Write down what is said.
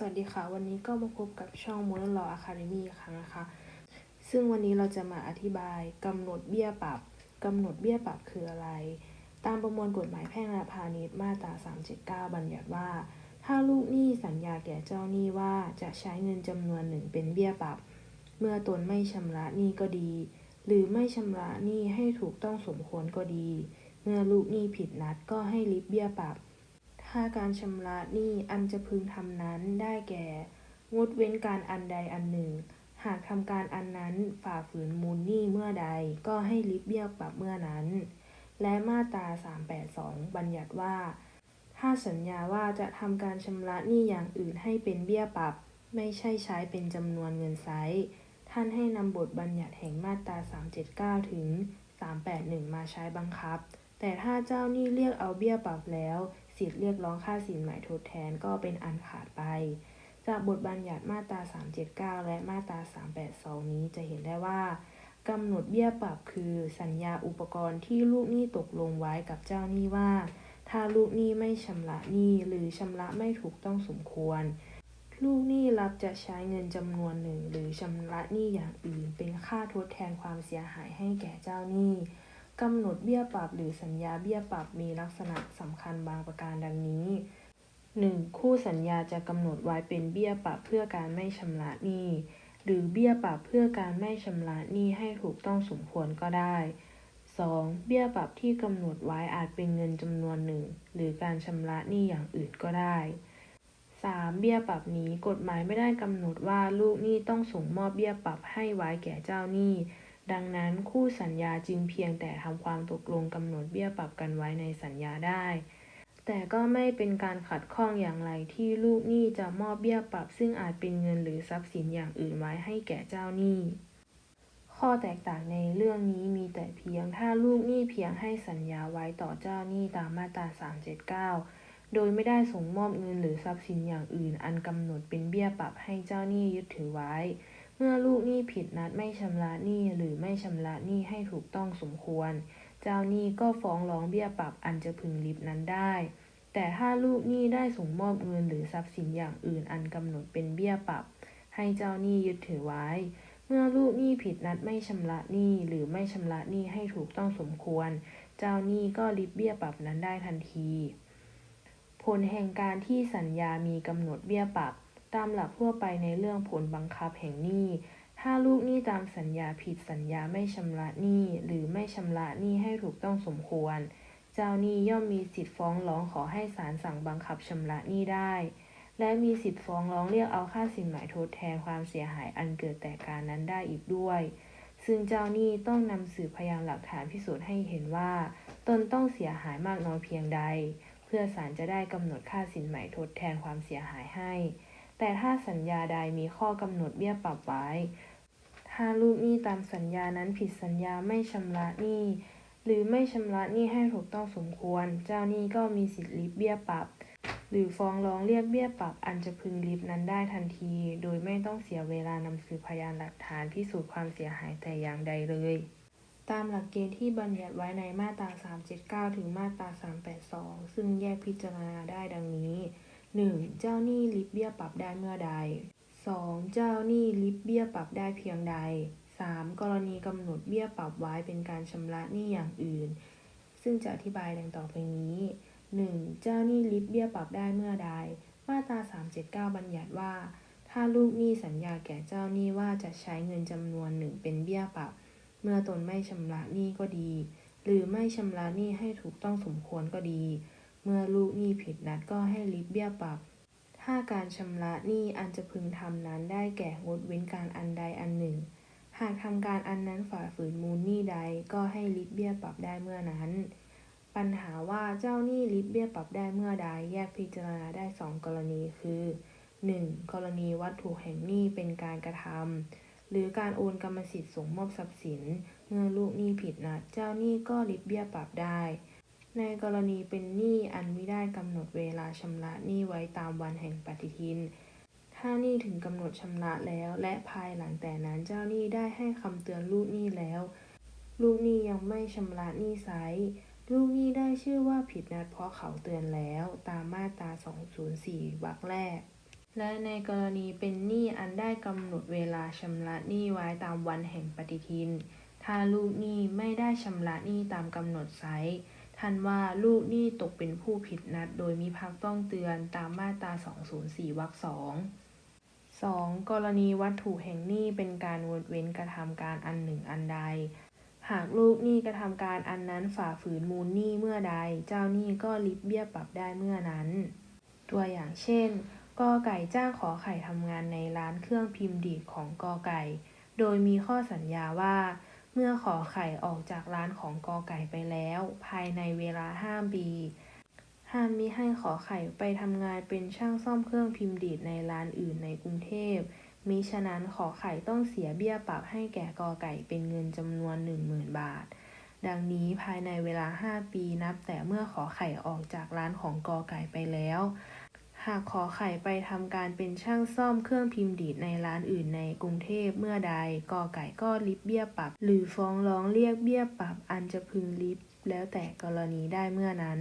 สวัสดีค่ะ วันนี้ก็มาพบกับช่อง Modern Law Academy อีกครั้งนะคะ ซึ่งวันนี้เราจะมาอธิบายกำหนดเบี้ยปรับกำหนดเบี้ยปรับคืออะไร ตามประมวลกฎหมายแพ่งและพาณิชย์มาตรา 379 บัญญัติว่า ถ้าลูกหนี้สัญญาแก่เจ้าหนี้ว่าจะใช้เงินจำนวนหนึ่งเป็นเบี้ยปรับ เมื่อตนไม่ชำระหนี้ก็ดี หรือไม่ชำระหนี้ให้ถูกต้องสมควรก็ดี เมื่อลูกหนี้ผิดนัดก็ให้ริบเบี้ยปรับ ถ้าการชำระหนี้อันจะพึงทำนั้นได้แก่ งดเว้นการอันใดอันหนึ่ง หากทำการอันนั้นฝ่าฝืนมูลหนี้เมื่อใดก็ให้ริบเบี้ยปรับเมื่อนั้น และมาตรา 382 บัญญัติว่า ถ้าสัญญาว่าจะทำการชำระหนี้อย่างอื่นให้เป็นเบี้ยปรับ ไม่ใช่ใช้เป็นจำนวนเงินไซส์ท่านให้นำบทบัญญัติแห่งมาตรา 379 ถึง 381 มาใช้บังคับ แต่ถ้าเจ้าหนี้เรียกเอาเบี้ยปรับแล้ว สิทธิ์เรียกร้องค่าสินไหมทดแทนก็เป็นอันขาดไป จากบทบัญญัติมาตรา 379 และมาตรา 382 นี้จะเห็นได้ว่ากำหนดเบี้ยปรับคือสัญญาอุปกรณ์ที่ลูกหนี้ตกลงไว้กับเจ้าหนี้ว่า ถ้าลูกหนี้ไม่ชำระหนี้หรือชำระไม่ถูกต้องสมควร ลูกหนี้รับจะใช้เงินจำนวนหนึ่ง หรือชำระหนี้อย่างอื่น เป็นค่าทดแทนความเสียหายให้แก่เจ้าหนี้ กำหนดเบี้ยปรับหรือสัญญาเบี้ยปรับมีลักษณะสำคัญบางประการดังนี้ 1. คู่สัญญาจะกำหนดไว้เป็นเบี้ยปรับเพื่อการไม่ชำระหนี้ หรือเบี้ยปรับเพื่อการไม่ชำระหนี้ให้ถูกต้องสมควรก็ได้ 2. เบี้ยปรับที่กำหนดไว้อาจเป็นเงินจำนวนหนึ่ง หรือการชำระหนี้อย่างอื่นก็ได้ 3. เบี้ยปรับนี้กฎหมายไม่ได้กำหนดว่าลูกหนี้ต้องส่งมอบเบี้ยปรับให้ไว้แก่เจ้าหนี้ ดังนั้นคู่สัญญาจึงเพียงแต่ทำความตกลงกำหนดเบี้ยปรับกันไว้ในสัญญาได้ แต่ก็ไม่เป็นการขัดข้องอย่างไรที่ลูกหนี้จะมอบเบี้ยปรับ ซึ่งอาจเป็นเงินหรือทรัพย์สินอย่างอื่นไว้ให้แก่เจ้าหนี้ ข้อแตกต่างในเรื่องนี้มีแต่เพียงถ้าลูกหนี้เพียงให้สัญญาไว้ต่อเจ้าหนี้ตามมาตรา 379โดยไม่ได้ส่งมอบเงินหรือทรัพย์สินอย่างอื่น อันกำหนดเป็นเบี้ยปรับให้เจ้าหนี้ยึดถือไว้ เมื่อลูกหนี้ผิดนัดไม่ชำระหนี้หรือไม่ชำระหนี้ให้ถูกต้องสมควร เจ้าหนี้ก็ฟ้องร้องเบี้ยปรับอันจะพึงริบนั้นได้ แต่ถ้าลูกหนี้ได้ส่งมอบเงินหรือทรัพย์สินอย่างอื่นอันกำหนดเป็นเบี้ยปรับ ให้เจ้าหนี้ยึดถือไว้ เมื่อลูกหนี้ผิดนัดไม่ชำระหนี้หรือไม่ชำระหนี้ให้ถูกต้องสมควร เจ้าหนี้ก็ริบเบี้ยปรับนั้นได้ทันที ผลแห่งการที่สัญญามีกำหนดเบี้ยปรับ ตามหลักทั่วไปในเรื่องผลบังคับแห่งหนี้ ถ้าลูกหนี้ตามสัญญาผิดสัญญาไม่ชำระหนี้ หรือไม่ชำระหนี้ให้ถูกต้องสมควร เจ้าหนี้ย่อมมีสิทธิ์ฟ้องร้องขอให้ศาลสั่งบังคับชำระหนี้ได้ และมีสิทธิ์ฟ้องร้องเรียกเอาค่าสินไหมทดแทนความเสียหายอันเกิดแต่การนั้นได้อีกด้วย ซึ่งเจ้าหนี้ต้องนำสืบพยานหลักฐานพิสูจน์ให้เห็นว่า ตนต้องเสียหายมากน้อยเพียงใด เพื่อศาลจะได้กำหนดค่าสินไหมทดแทนความเสียหายให้ แต่ถ้าสัญญาใดมีข้อกำหนดเบี้ยปรับไว้ ถ้าลูกหนี้ตามสัญญานั้นผิดสัญญาไม่ชำระหนี้ หรือไม่ชำระหนี้ให้ถูกต้องสมควร เจ้าหนี้ก็มีสิทธิ์ริบเบี้ยปรับ หรือฟ้องร้องเรียกเบี้ยปรับอันจะพึงริบนั้นได้ทันที โดยไม่ต้องเสียเวลานำสืบพยานหลักฐานพิสูจน์ความเสียหายแต่อย่างใดเลย ตามหลักเกณฑ์ที่บัญญัติไว้ในมาตรา 379 ถึงมาตรา 382 ซึ่งแยกพิจารณาได้ดังนี้ 1. เจ้าหนี้ริบเบี้ยปรับได้เมื่อใด 2. เจ้าหนี้ริบเบี้ยปรับได้เพียงใด 3. กรณีกำหนดเบี้ยปรับไว้เป็นการชำระหนี้อย่างอื่น ซึ่งจะอธิบายดังต่อไปนี้ 1. เจ้าหนี้ริบเบี้ยปรับได้เมื่อใด มาตรา 379 บัญญัติว่า ถ้าลูกหนี้สัญญาแก่เจ้าหนี้ว่าจะใช้เงินจำนวนหนึ่งเป็นเบี้ยปรับ เมื่อตนไม่ชำระหนี้ก็ดี หรือไม่ชำระหนี้ให้ถูกต้องสมควรก็ดี มื่อลูกหนี้ผิดนัดก็ให้ริบเบี้ยปรับ ถ้าการชำระหนี้อันจะพึงทำนั้นได้แก่งดเว้นการอันใดอันหนึ่ง หากทำการอันนั้นฝ่าฝืนมูลหนี้ใดก็ให้ริบเบี้ยปรับได้เมื่อนั้น ปัญหาว่าเจ้าหนี้ริบเบี้ยปรับได้เมื่อใดแยกพิจารณาได้สองกรณีคือ 1. กรณีวัตถุแห่งหนี้เป็นการกระทำหรือการโอนกรรมสิทธิ์ส่งมอบทรัพย์สิน เมื่อลูกหนี้ผิดนัดเจ้าหนี้ก็ริบเบี้ยปรับได้ ในกรณีเป็นหนี้อันไม่ได้กำหนดเวลาชำระหนี้ไว้ตามวันแห่งปฏิทิน ถ้าหนี้ถึงกำหนดชำระแล้ว และภายหลังแต่นั้นเจ้าหนี้ได้ให้คำเตือนลูกหนี้แล้ว ลูกหนี้ยังไม่ชำระหนี้ไซลูกหนี้ได้ชื่อว่าผิดนัดเพราะเขาเตือนแล้วตามมาตรา 204วรรคแรก และในกรณีเป็นหนี้อันได้กำหนดเวลาชำระหนี้ไว้ตามวันแห่งปฏิทิน ถ้าลูกหนี้ไม่ได้ชำระหนี้ตามกำหนดไซ ส์ทันว่าลูกหนี้ตกเป็นผู้ผิดนัด โดยมีพักต้องเตือนตามมาตรา 204 วรรค2 2. กรณีวัตถุแห่งหนี้เป็นการงดเว้นกระทำการอันหนึ่งอันใด หากลูกหนี้กระทำการอันนั้นฝ่าฝืนมูลหนี้เมื่อใด เจ้าหนี้ก็ลิบเบี้ยปรับได้เมื่อนั้น ตัวอย่างเช่นกอไก่จ้างขอไข่ทำงานในร้านเครื่องพิมพ์ดีดของกอไก่ โดยมีข้อสัญญาว่า เมื่อขอไข่ออกจากร้านของกอไก่ไปแล้ว ภายในเวลาห้าปีห้ามมิให้ขอไข่ไปทำงานเป็นช่างซ่อมเครื่องพิมพ์ดีดในร้านอื่นในกรุงเทพมิฉะนั้นขอไข่ต้องเสียเบี้ยปรับให้แก่กอไก่เป็นเงินจำนวน 10,000 บาท ดังนี้ภายในเวลา 5 ปีนับแต่เมื่อขอไข่ออกจากร้านของกอไก่ไปแล้ว หากขอไข่ไปทำการเป็นช่างซ่อมเครื่องพิมพ์ดีดในร้านอื่นในกรุงเทพเมื่อใดกอไก่ก็ลิบเบี้ยปรับ หรือฟ้องร้องเรียกเบี้ยปรับอันจะพึงลิบแล้วแต่กรณีได้เมื่อนั้น